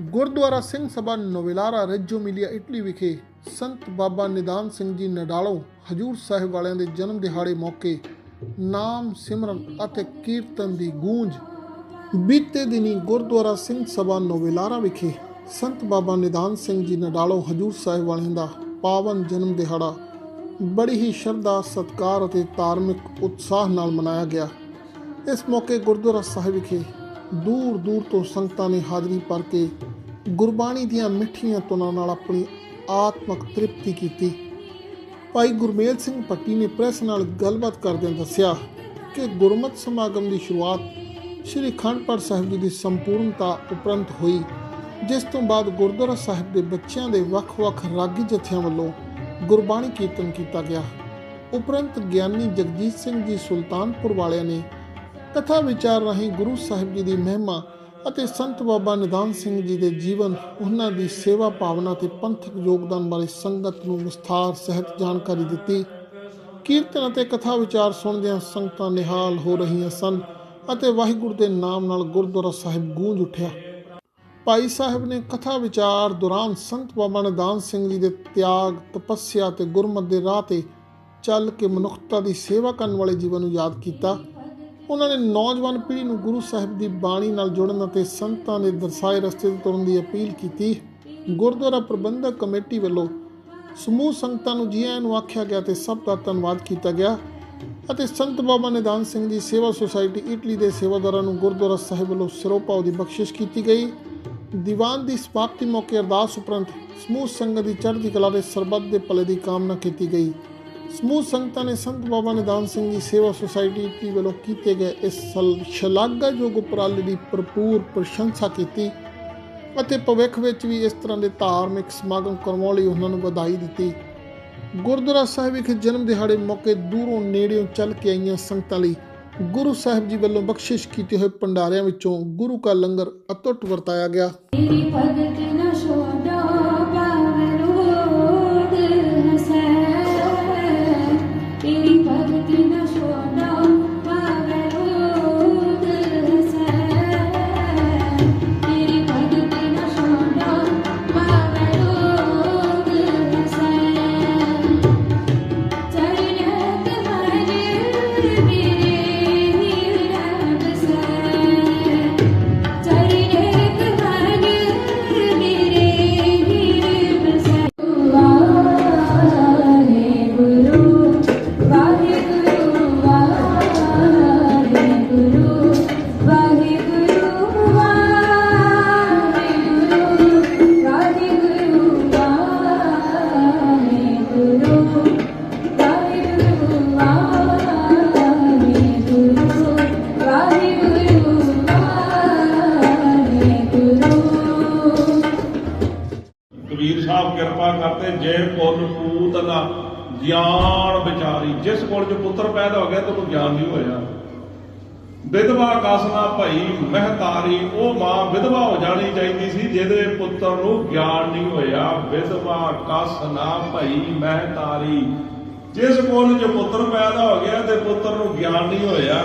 ਗੁਰਦੁਆਰਾ ਸਿੰਘ ਸਭਾ ਨੋਵੇਲਾਰਾ ਰੱਜੋ ਮਿਲਿਆ ਇਟਲੀ ਵਿਖੇ। ਸੰਤ ਬਾਬਾ ਨਿਦਾਨ ਸਿੰਘ ਜੀ ਨਡਾਲੋਂ ਹਜੂਰ ਸਾਹਿਬ ਵਾਲਿਆਂ ਦੇ ਜਨਮ ਦਿਹਾੜੇ ਮੌਕੇ ਨਾਮ, ਸਿਮਰਨ ਅਤੇ ਕੀਰਤਨ ਦੀ ਗੂੰਜ ਬੀਤੇ ਦਿਨੀ ਗੁਰਦੁਆਰਾ ਸਿੰਘ ਸਭਾ ਨੋਵੇਲਾਰਾ ਵਿਖੇ ਸੰਤ ਬਾਬਾ ਨਿਦਾਨ ਸਿੰਘ ਜੀ ਨਡਾਲੋਂ ਹਜੂਰ ਸਾਹਿਬ ਵਾਲਿਆਂ ਦਾ ਪਾਵਨ ਜਨਮ ਦਿਹਾੜਾ ਬੜੀ ਹੀ ਸ਼ਰਧਾ, ਸਤਿਕਾਰ ਅਤੇ ਧਾਰਮਿਕ ਉਤਸ਼ਾਹ ਨਾਲ ਮਨਾਇਆ ਗਿਆ। ਇਸ ਮੌਕੇ ਗੁਰਦੁਆਰਾ ਸਾਹਿਬ ਵਿਖੇ ਦੂਰ ਦੂਰ ਤੋਂ ਸੰਗਤਾਂ ਨੇ ਹਾਜ਼ਰੀ ਭਰ ਕੇ ਗੁਰਬਾਣੀ ਦੀਆਂ ਮਿੱਠੀਆਂ ਧੁਨਾਂ ਨਾਲ ਆਪਣੀ ਆਤਮਿਕ ਤ੍ਰਿਪਤੀ ਕੀਤੀ। ਭਾਈ ਗੁਰਮੇਲ ਸਿੰਘ ਪੱਟੀ ਨੇ ਪ੍ਰੈਸ ਨਾਲ ਗੱਲਬਾਤ ਕਰਦਿਆਂ ਦੱਸਿਆ ਕਿ ਗੁਰਮਤ ਸਮਾਗਮ ਦੀ ਸ਼ੁਰੂਆਤ ਸ੍ਰੀ ਅਖੰਡ ਪਾਠ ਸਾਹਿਬ ਜੀ ਦੀ ਸੰਪੂਰਨਤਾ ਉਪਰੰਤ ਹੋਈ, ਜਿਸ ਤੋਂ ਬਾਅਦ ਗੁਰਦੁਆਰਾ ਸਾਹਿਬ ਦੇ ਬੱਚਿਆਂ ਦੇ ਵੱਖ-ਵੱਖ ਰਾਗੀ ਜਥਿਆਂ ਵੱਲੋਂ ਗੁਰਬਾਣੀ ਕੀਰਤਨ ਕੀਤਾ ਗਿਆ। ਉਪਰੰਤ ਗਿਆਨੀ ਜਗਜੀਤ ਸਿੰਘ ਜੀ ਸੁਲਤਾਨਪੁਰ ਵਾਲਿਆਂ ਨੇ ਕਥਾ ਵਿਚਾਰ ਰਾਹੀਂ ਗੁਰੂ ਸਾਹਿਬ ਜੀ ਦੀ ਮਹਿਮਾ ਅਤੇ ਸੰਤ ਬਾਬਾ ਨਿਦਾਨ ਸਿੰਘ ਜੀ ਦੇ ਜੀਵਨ, ਉਹਨਾਂ ਦੀ ਸੇਵਾ ਭਾਵਨਾ ਤੇ ਪੰਥਕ ਯੋਗਦਾਨ ਬਾਰੇ ਸੰਗਤ ਨੂੰ ਵਿਸਥਾਰ, ਸਹਿਤ ਜਾਣਕਾਰੀ ਦਿੱਤੀ। ਕੀਰਤਨ ਅਤੇ ਕਥਾ ਵਿਚਾਰ ਸੁਣਦਿਆਂ ਸੰਗਤਾਂ ਨਿਹਾਲ ਹੋ ਰਹੀਆਂ ਸਨ ਅਤੇ ਵਾਹਿਗੁਰੂ ਦੇ ਨਾਮ ਨਾਲ ਗੁਰਦੁਆਰਾ ਸਾਹਿਬ ਗੂੰਜ ਉੱਠਿਆ। ਭਾਈ ਸਾਹਿਬ ਨੇ ਕਥਾ ਵਿਚਾਰ ਦੌਰਾਨ ਸੰਤ ਬਾਬਾ ਨਿਦਾਨ ਸਿੰਘ ਜੀ ਦੇ ਤਿਆਗ, ਤਪੱਸਿਆ ਤੇ ਗੁਰਮਤਿ ਦੇ ਰਾਹ ਤੇ ਚੱਲ ਕੇ ਮਨੁੱਖਤਾ ਦੀ ਸੇਵਾ ਕਰਨ ਵਾਲੇ ਜੀਵਨ ਨੂੰ ਯਾਦ ਕੀਤਾ। ਉਹਨਾਂ ਨੇ ਨੌਜਵਾਨ ਪੀੜ੍ਹੀ ਨੂੰ ਗੁਰੂ ਸਾਹਿਬ ਦੀ ਬਾਣੀ ਨਾਲ ਜੁੜਨ ਅਤੇ ਸੰਤਾਂ ਦੇ ਦਰਸਾਏ ਰਸਤੇ ਤੇ ਤੁਰਨ ਦੀ ਅਪੀਲ ਕੀਤੀ। ਗੁਰਦੁਆਰਾ ਪ੍ਰਬੰਧਕ ਕਮੇਟੀ ਵੱਲੋਂ ਸਮੂਹ ਸੰਗਤਾਂ ਨੂੰ ਜੀ ਆਇਆਂ ਨੂੰ ਆਖਿਆ ਗਿਆ ਤੇ ਸਭ ਦਾ ਧੰਨਵਾਦ ਕੀਤਾ ਗਿਆ ਅਤੇ ਸੰਤ ਬਾਬਾ ਨਿਦਾਨ ਸਿੰਘ ਜੀ ਸੇਵਾ ਸੁਸਾਇਟੀ ਇਟਲੀ ਦੇ ਸੇਵਾਦਾਰਾਂ ਨੂੰ ਗੁਰਦੁਆਰਾ ਸਾਹਿਬ ਵੱਲੋਂ ਸਿਰੋਪਾਉ ਦੀ ਬਖਸ਼ਿਸ਼ ਕੀਤੀ ਗਈ। ਦੀਵਾਨ ਦੀ ਸਮਾਪਤੀ ਮੌਕੇ ਅਰਦਾਸ ਉਪਰੰਤ ਸਮੂਹ ਸੰਗਤ ਦੀ ਚੜ੍ਹਦੀ ਕਲਾ ਦੇ ਸਰਬੱਤ ਦੇ ਭਲੇ ਦੀ ਕਾਮਨਾ ਕੀਤੀ ਗਈ। ਸਮੂਹ ਸੰਗਤਾਂ ਨੇ ਸੰਤ ਬਾਬਾ ਨਿਦਾਨ ਸਿੰਘ ਜੀ ਸੇਵਾ ਸੁਸਾਇਟੀ ਇਟਲੀ ਵੱਲੋਂ ਕੀਤੇ ਗਏ ਇਸ ਸ਼ਲਾਘਾਯੋਗ ਉਪਰਾਲੇ ਦੀ ਭਰਪੂਰ ਪ੍ਰਸ਼ੰਸਾ ਕੀਤੀ ਅਤੇ ਭਵਿੱਖ ਵਿੱਚ ਵੀ ਇਸ ਤਰ੍ਹਾਂ ਦੇ ਧਾਰਮਿਕ ਸਮਾਗਮ ਕਰਵਾਉਣ ਲਈ ਉਹਨਾਂ ਨੂੰ ਵਧਾਈ ਦਿੱਤੀ। ਗੁਰਦੁਆਰਾ ਸਾਹਿਬ ਵਿਖੇ ਜਨਮ ਦਿਹਾੜੇ ਮੌਕੇ ਦੂਰੋਂ ਨੇੜਿਓਂ ਚੱਲ ਕੇ ਆਈਆਂ ਸੰਗਤਾਂ ਲਈ ਗੁਰੂ ਸਾਹਿਬ ਜੀ ਵੱਲੋਂ ਬਖਸ਼ਿਸ਼ ਕੀਤੇ ਹੋਏ ਭੰਡਾਰਿਆਂ ਵਿੱਚੋਂ ਗੁਰੂ ਕਾ ਲੰਗਰ ਅਤੁੱਟ ਵਰਤਾਇਆ ਗਿਆ। ਕਰਤੇ ਜੇ ਪੁੰਨ ਪੂਤ ਨਾ, ਗਿਆਨ ਵਿਚਾਰੀ। ਜਿਸ ਕੋਲ ਚ ਪੁੱਤਰ ਪੈਦਾ ਹੋ ਗਿਆ, ਤੇ ਉਹਨੂੰ ਗਿਆਨ ਨਹੀਂ ਹੋਇਆ। ਵਿਧਵਾ ਕਸਨਾ ਭਈ, ਮਹਤਾਰੀ, ਉਹ ਮਾਂ ਵਿਧਵਾ ਹੋ ਜਾਣੀ ਚਾਹੀਦੀ ਸੀ, ਜਿਹਦੇ ਪੁੱਤਰ ਨੂੰ ਗਿਆਨ ਨਹੀਂ ਹੋਇਆ। ਵਿਧਵਾ ਕਸਨਾ ਭਈ, ਮਹਤਾਰੀ। ਜਿਸ ਕੋਲ ਚ ਪੁੱਤਰ ਪੈਦਾ ਹੋ ਗਿਆ, ਤੇ ਪੁੱਤਰ ਨੂੰ ਗਿਆਨ ਨਹੀਂ ਹੋਇਆ ਨਾ